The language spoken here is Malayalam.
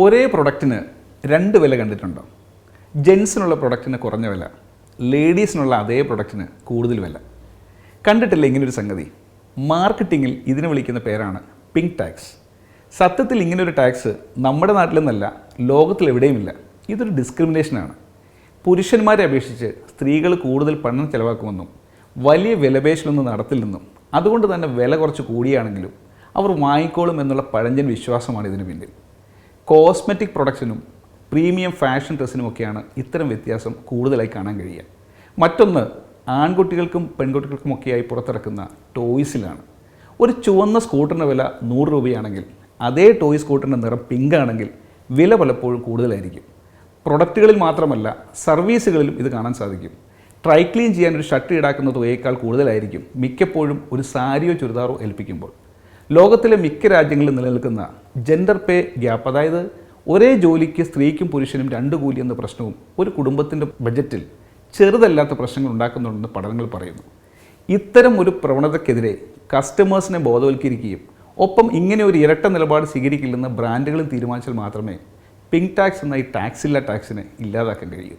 ഒരേ പ്രൊഡക്റ്റിന് രണ്ട് വില കണ്ടിട്ടുണ്ടോ? ജെൻസിനുള്ള പ്രൊഡക്റ്റിന് കുറഞ്ഞ വില ലേഡീസിനുള്ള അതേ പ്രൊഡക്റ്റിന് കൂടുതൽ വില. കണ്ടിട്ടില്ല ഇങ്ങനൊരു സംഗതി? മാർക്കറ്റിങ്ങിൽ ഇതിനെ വിളിക്കുന്ന പേരാണ് പിങ്ക് ടാക്സ് സത്യത്തിൽ ഇങ്ങനൊരു ടാക്സ് നമ്മുടെ നാട്ടിലെന്നല്ല ലോകത്തിലെവിടെയുമില്ല. ഇതൊരു ഡിസ്ക്രിമിനേഷനാണ് പുരുഷന്മാരെ അപേക്ഷിച്ച് സ്ത്രീകൾ കൂടുതൽ പണം ചിലവാക്കുമെന്നും വലിയ വിലപേശലൊന്നും നടത്തില്ലെന്നും അതുകൊണ്ട് തന്നെ വില കുറച്ച് കൂടിയാണെങ്കിലും അവർ വാങ്ങിക്കോളും എന്നുള്ള പഴഞ്ചൻ വിശ്വാസമാണ് ഇതിന് പിന്നിൽ. കോസ്മെറ്റിക് പ്രൊഡക്ട്സിനും പ്രീമിയം ഫാഷൻ ഡ്രസ്സിനുമൊക്കെയാണ് ഇത്തരം വ്യത്യാസം കൂടുതലായി കാണാൻ കഴിയുക. മറ്റൊന്ന് ആൺകുട്ടികൾക്കും പെൺകുട്ടികൾക്കുമൊക്കെയായി പുറത്തിറക്കുന്ന ടോയ്സിലാണ്. ഒരു ചുവന്ന സ്കൂട്ടറിന്റെ വില നൂറ് രൂപയാണെങ്കിൽ അതേ ടോയ് സ്കൂട്ടറിന്റെ നിറം പിങ്ക് ആണെങ്കിൽ വില പലപ്പോഴും കൂടുതലായിരിക്കും. പ്രൊഡക്റ്റുകളിൽ മാത്രമല്ല സർവീസുകളിലും ഇത് കാണാൻ സാധിക്കും. ട്രൈ ക്ലീൻ ചെയ്യാൻ ഒരു ഷർട്ട് ഈടാക്കുന്ന തുകയേക്കാൾ കൂടുതലായിരിക്കും മിക്കപ്പോഴും ഒരു സാരിയോ ചുരിദാറോ ഏൽപ്പിക്കുമ്പോൾ. ലോകത്തിലെ മിക്ക രാജ്യങ്ങളിലും നിലനിൽക്കുന്ന ജെൻഡർ പേ ഗ്യാപ്പ് അതായത് ഒരേ ജോലിക്ക് സ്ത്രീക്കും പുരുഷനും രണ്ട് കൂലി എന്ന പ്രശ്നവും ഒരു കുടുംബത്തിന്റെ ബജറ്റിൽ ചെറുതല്ലാത്ത പ്രശ്നങ്ങൾ ഉണ്ടാക്കുന്നുണ്ടെന്ന് പഠനങ്ങൾ പറയുന്നു. ഇത്തരം ഒരു പ്രവണതയ്ക്കെതിരെ കസ്റ്റമേഴ്സിനെ ബോധവൽക്കരിക്കുകയും ഒപ്പം ഇങ്ങനെ ഒരു ഇരട്ട നിലപാട് സ്വീകരിക്കില്ലെന്ന് ബ്രാൻഡുകളും തീരുമാനിച്ചാൽ മാത്രമേ പിങ്ക് ടാക്സ് എന്ന ഈ ടാക്സ് ഇല്ല ടാക്സിനെ ഇല്ലാതാക്കാൻ കഴിയൂ.